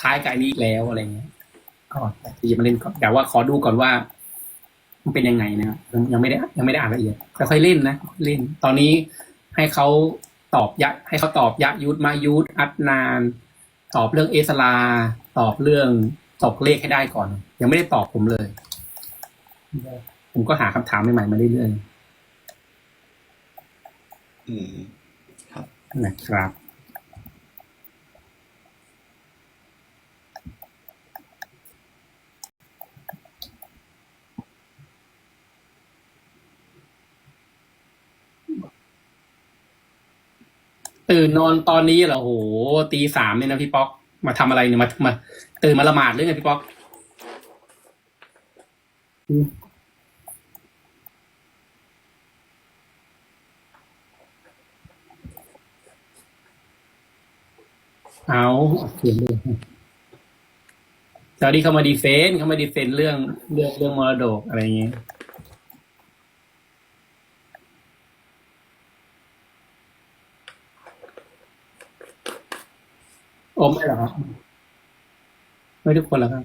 คล้ายกับอันนี้อีกแล้วอะไรเงี้ยก็จะมาเล่นก่อนแต่ว่าขอดูก่อนว่า มันเป็นยังไงนะครับยังยังไม่ได้ยังไม่ได้อ่านละเอียดค่อยๆเล่นนะเล่น ตอนนี้ให้เขาตอบยะให้เขาตอบยะยุทธมายุทธอัดนาน ตอบเรื่องเอสลา ตอบเรื่องตอบเลขให้ได้ก่อน ยังไม่ได้ตอบผมเลย ผมก็หาคำถามใหม่ๆมาเรื่อยอืมครับๆนะครับ ตื่นนอนตอนนี้เหรอโหตีสามเนี่ยนะพี่ป๊อกมาทำอะไรเนี่ยมามาตื่นมาละหมาดหรือไงพี่ป๊อกอืมเอาเขียนเลยตอนนี้เขามาดีเฟนต์เขามาดีเฟนต์เรื่องเรื่องเรื่องมรดกอะไรอย่างเงี้ย โอ้ไม่หรอครับ ไม่ทุกคนหรอกครับ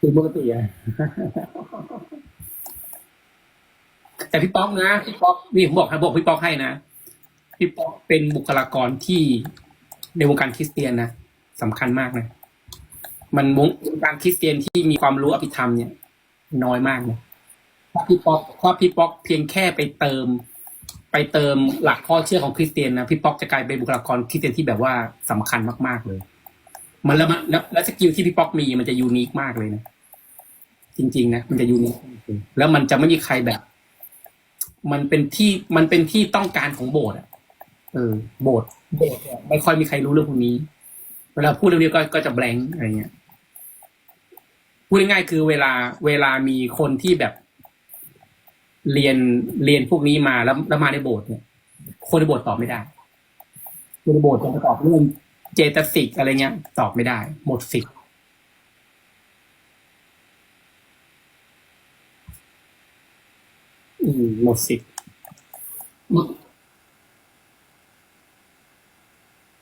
คือปกติอะแต่พี่ป๊อกนะพี่ป๊อกนี่ผมบอกให้บอกพี่ป๊อกให้นะพี่ป๊อกเป็นบุคลากรที่ในวงการคริสเตียนนะสำคัญมากนะมันวงวงการคริสเตียนที่มีความรู้อภิธรรมเนี่ย น้อยมากนะเพราะพี่ป๊อกเพราะพี่ป๊อกเพียงแค่ไปเติม ไปเติมหลักข้อเชื่อของคริสเตียนนะพี่ป๊อกจะกลายเป็นบุคลากรคริสเตียนที่แบบว่าสำคัญมากๆเลยมันแล้วมันแล้วแล้วสกิลที่พี่ป๊อกมีมันจะยูนิคมากเลยนะจริง ๆ นะมันจะยูนิคแล้วมันจะไม่มีใครแบบ มันเป็นที่มันเป็นที่ต้องการของโบสถ์อะเออโบสถ์โบสถ์เนี่ยไม่ค่อยมีใครรู้เรื่องพวกนี้ เวลาพูดเรื่องนี้ก็ก็จะแบงค์อะไรเงี้ย พูดง่ายๆคือเวลาเวลามีคนที่แบบ เรียนเรียนพวกนี้มาแล้วแล้วมาในโบสถ์เนี่ย คนในโบสถ์ตอบไม่ได้ คนในโบสถ์จะตอบเรื่องเจตสิกอะไรเงี้ย ตอบไม่ได้ หมดสิทธิ์หมดสิทธิ์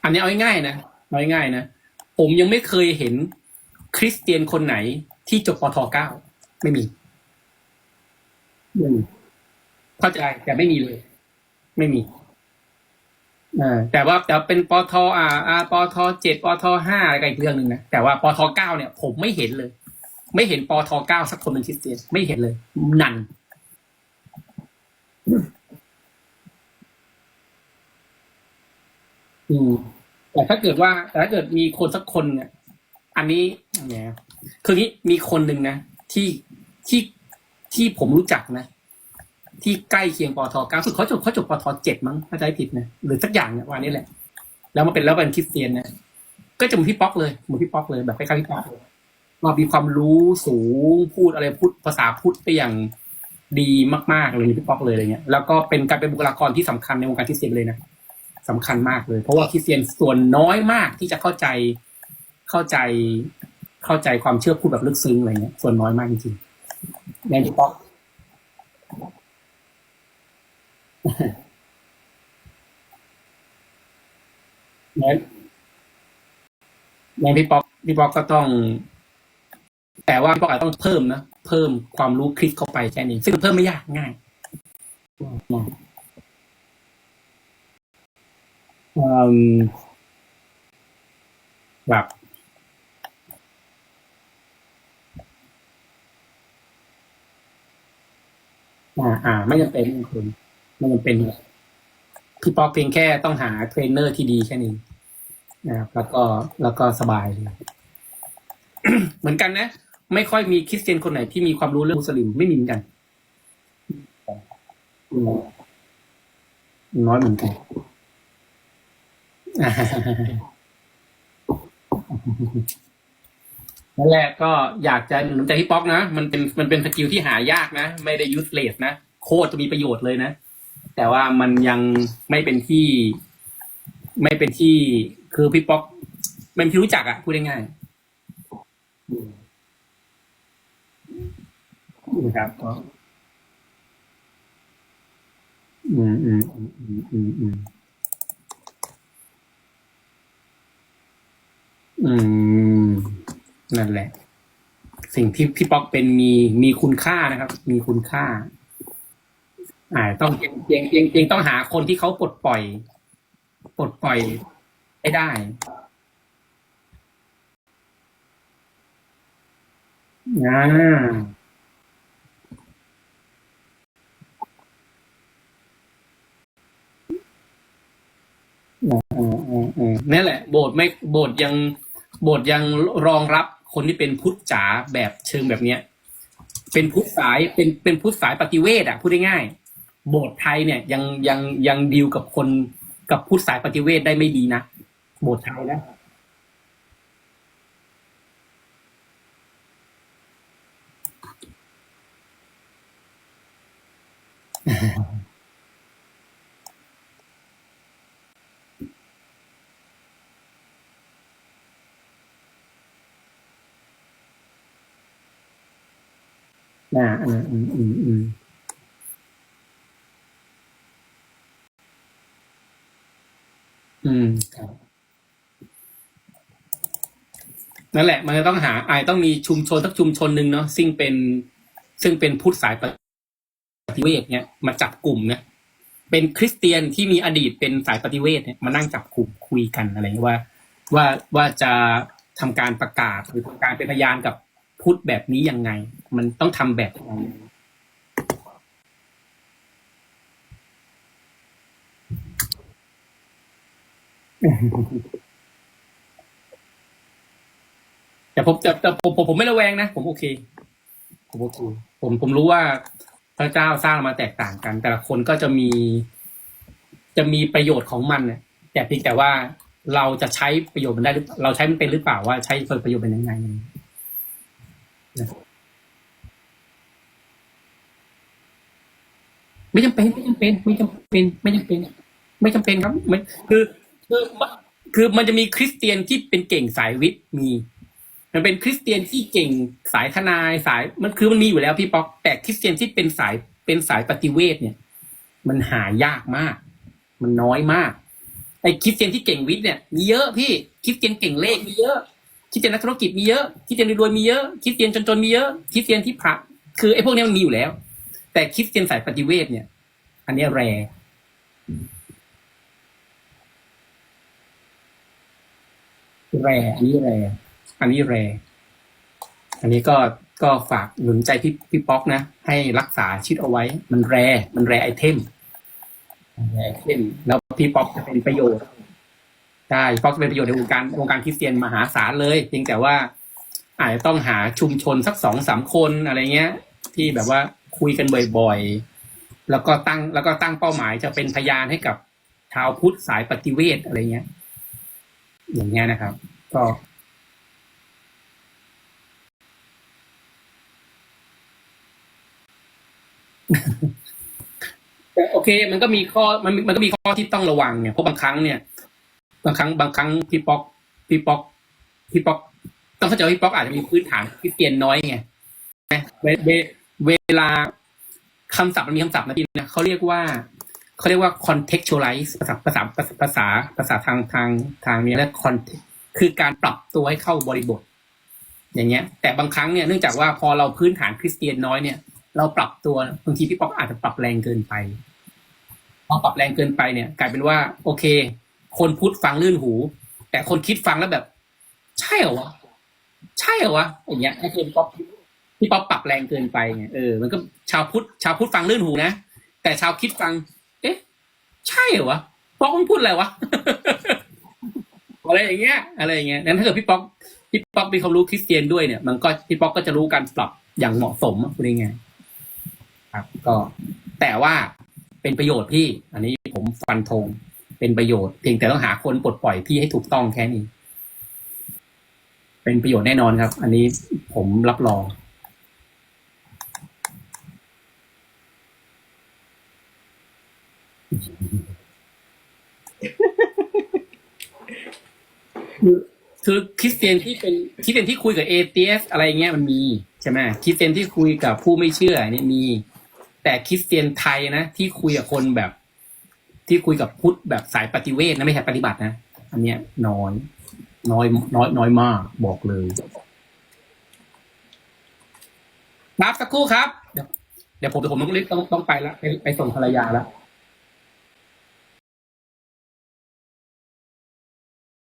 อันนี้เอาง่ายๆนะเอาง่ายๆนะ ผมยังไม่เคยเห็นคริสเตียนคนไหน ที่จบปทเก้าไม่มีไม่มีเข้าใจแต่ไม่มีเลย ไม่มีอ่าแต่ว่าแต่เป็นปทอ่าอ่าปทเจ็ดปทห้าอะไรกันอีกเรื่องหนึ่งนะแต่ว่าปทเก้าเนี่ย ผมไม่เห็นเลย ไม่เห็นปทเก้าสักคนเป็นคริสเตียนไม่เห็นเลย นันอืมแต่ถ้าเกิดว่าแต่ถ้าเกิดมีคนสักคนเนี่ย อันนี้เนี่ย คืองี้มีคนหนึ่งนะ ที่ที่ที่ผมรู้จักนะ ที่ใกล้เคียงปอทเก้าสุดเขาจบเขาจบปอทเจ็ดมั้งถ้าจำไม่ผิดนะหรือสักอย่างเนี่ยวันนี้แหละ แล้วมาเป็นแล้วเป็นคริสเตียนนะก็จะเหมือนพี่ป๊อกเลยเหมือนพี่ป๊อกเลยแบบคล้ายๆพี่ป๊อกมามีความรู้สูงพูดอะไรพูดภาษาพูดไปอย่างดีมากๆเลยพี่ป๊อกเลยอะไรเงี้ยแล้วก็เป็นการเป็นบุคลากรที่สำคัญในวงการคริสเตียนเลยนะสำคัญมากเลย เพราะว่าคริสเตียนส่วนน้อยมากที่จะเข้าใจเข้าใจ เข้าใจความเชื่อพูดแบบลึกซึ้งอะไรเงี้ยส่วนน้อยมากจริงๆในพี่ป๊อกงั้นงั้นพี่ป๊อกพี่ป๊อกก็ต้อง แต่ว่าพี่ป๊อกอาจจะต้องเพิ่มนะเพิ่มความรู้คลิกเข้าไปแค่นี้ซึ่งเพิ่มไม่ยากง่ายง่ายอืมแบบ อ่าอ่า ไม่จำเป็นไม่จำเป็นไม่จำเป็นพี่ป๊อกเพียงแค่ต้องหาเทรนเนอร์ที่ดีแค่นี้นะครับแล้วก็แล้วก็สบายเลยเหมือนกันนะ ไม่ค่อยมีคริสเตียนคนไหนที่มีความรู้เรื่องมุสลิมไม่มีเหมือนกันน้อยเหมือนกัน นั่นแหละก็อยากจะหนุนใจพี่ป๊อกนะ มันเป็นมันเป็นสกิลที่หายากนะ ไม่ได้ยูสเลสนะ โคตรจะมีประโยชน์เลยนะ แต่ว่ามันยังไม่เป็นที่ ไม่เป็นที่คือพี่ป๊อกมันเป็นที่รู้จักอะพูดง่ายๆนะครับก็อืมอืมอืมอืมอืมอืมอืม นั่นแหละ สิ่งที่พี่ป๊อกเป็นมีมีคุณค่านะครับ มีคุณค่า อ่าต้องเพียงเพียงเพียงเพียงต้องหาคนที่เขาปลดปล่อยปลดปล่อยให้ได้ อ่าอืมอืมอืมนั่นแหละ โบสถ์ไม่โบสถ์ยังโบสถ์ยังรองรับ คนที่เป็นพุทธจ๋าแบบเชิงแบบเนี้ย เป็นพุทธสายเป็นเป็นพุทธสายปฏิเวทอะพูดง่ายๆโบสถ์ไทยเนี่ยยังยังยังดีลกับคนกับพุทธสายปฏิเวทได้ไม่ดีนะโบสถ์ไทยนะ อ่าอืมอืมอืมอืมอืมครับนั่นแหละ มันจะต้องหาไอต้องมีชุมชนสักชุมชนหนึ่งเนาะซึ่งเป็น ซึ่งเป็นพุทธสายปฏิเวทเนี่ยมาจับกลุ่มเนี่ยเป็นคริสเตียนที่มีอดีตเป็นสายปฏิเวทเนี่ยมานั่งจับกลุ่มคุยกันอะไรว่า ว่าว่าจะทำการประกาศหรือทำการเป็นพยานกับ พุทธแบบนี้ยังไง มันต้องทำแบบไหนแต่ผมแต่แต่ผมผมผมไม่ระแวงนะผมโอเค ผมโอเคผมผมรู้ว่าพระเจ้าสร้างมาแตกต่างกัน แต่ละคนก็จะมี จะมีประโยชน์ของมันเนี่ยแต่เพียงแต่ว่าเราจะใช้ประโยชน์มันได้หรือเราใช้มันเป็นหรือเปล่าว่าใช้ประโยชน์เป็นยังไง ไม่จำเป็นไม่จำเป็น ไม่จำเป็น ไม่จำเป็น ไม่จำเป็นครับไม่คือคือคือมันจะมีคริสเตียนที่เป็นเก่งสายวิทย์มี มันเป็นคริสเตียนที่เก่งสายทนายสายมันคือมันมีอยู่แล้วพี่ป๊อกแต่คริสเตียนที่เป็นสายเป็นสายปฏิเวทเนี่ย มันหายากมาก มันน้อยมากไอ้คริสเตียนที่เก่งวิทย์เนี่ยมีเยอะพี่คริสเตียนเก่งเลขมีเยอะ คริสเตียนนักธุรกิจมีเยอะคริสเตียนรวยมีเยอะคริสเตียนจนๆมีเยอะคริสเตียนที่พระคือไอ้พวกนี้มันมีอยู่แล้ว แต่คริสเตียนสายปฏิเวทเนี่ย อันนี้แรแรอันนี้แรอันนี้แรอันนี้ก็ก็ฝากหนุนใจพี่พี่ป๊อกนะ ให้รักษาชิดเอาไว้ มันแร มันแรไอเทมแรไอเทม แล้วพี่ป๊อกจะเป็นประโยชน์ ใช่ป๊อกจะเป็นประโยชน์ในวงการวงการคริสเตียนมหาศาลเลยเพียงแต่ว่าอาจจะต้องหาชุมชนสักสองสามคนอะไรเงี้ย ที่แบบว่าคุยกันบ่อยๆ แล้วก็ตั้งแล้วก็ตั้งเป้าหมายจะเป็นพยานให้กับชาวพุทธสายปฏิเวทอะไรเงี้ย อย่างเงี้ยนะครับ ก็โอเค มันก็มีข้อมันมันก็มีข้อที่ต้องระวังเนี่ยเพราะบางครั้งเนี่ย บางครั้งบางครั้งพี่ป๊อกพี่ป๊อกพี่ป๊อก ต้องเข้าใจว่าพี่ป๊อกอาจจะมีพื้นฐานคริสเตียนน้อยไงเวเวเวลาคำศัพท์มันมีคำศัพท์นะพี่นะเขาเรียกว่าเขาเรียกว่า contextualize ภาษาภาษาภาษาภาษาทางทางทางนี้และ context คือการปรับตัวให้เข้าบริบท อย่างเงี้ย แต่บางครั้งเนี่ยเนื่องจากว่าพอเราพื้นฐานคริสเตียนน้อยเนี่ยเราปรับตัวบางทีพี่ป๊อกอาจจะปรับแรงเกินไปพอปรับแรงเกินไปเนี่ย กลายเป็นว่า โอเค คนพุทธฟังลื่นหู แต่คนคิดฟังแล้วแบบ ใช่เหรอวะใช่เหรอวะอย่างเงี้ยให้คือพี่ป๊อกพี่ป๊อกปรับแรงเกินไปไงเออมันก็ชาวพุทธชาวพุทธฟังลื่นหูนะแต่ชาวคิดฟัง เอ๊ะ ใช่เหรอวะป๊อกมันพูดอะไรวะอะไรอย่างเงี้ย อะไรอย่างเงี้ยนั้นถ้าเกิดพี่ป๊อกพี่ป๊อกมีความรู้คริสเตียนด้วยเนี่ย มันก็พี่ป๊อกก็จะรู้การปรับอย่างเหมาะสมอะพูดง่ายครับ ก็แต่ว่าเป็นประโยชน์พี่ อันนี้ผมฟันธง เป็นประโยชน์เพียงแต่ต้องหาคนปลดปล่อยพี่ให้ถูกต้องแค่นี้ เป็นประโยชน์แน่นอนครับ อันนี้ผมรับรองคือคือคริสเตียนที่เป็นคริสเตียนที่คุยกับเอเ s อะไรเงี้ยมันมีใช่ไหมคริสเตียนที่คุยกับผู้ไม่เชื่อเนี่ยมี แต่คริสเตียนไทยนะที่คุยกับคนแบบ ที่คุยกับพุทธแบบสายปฏิเวทนะไม่ใช่ปฏิบัตินะ อันเนี้ยน้อย น้อยน้อยน้อยมากบอกเลย ครับสักครู่ครับ เดี๋ยวเดี๋ยวผมเดี๋ยวผมต้องรีบต้องต้องไปละไปไปส่งภรรยาละ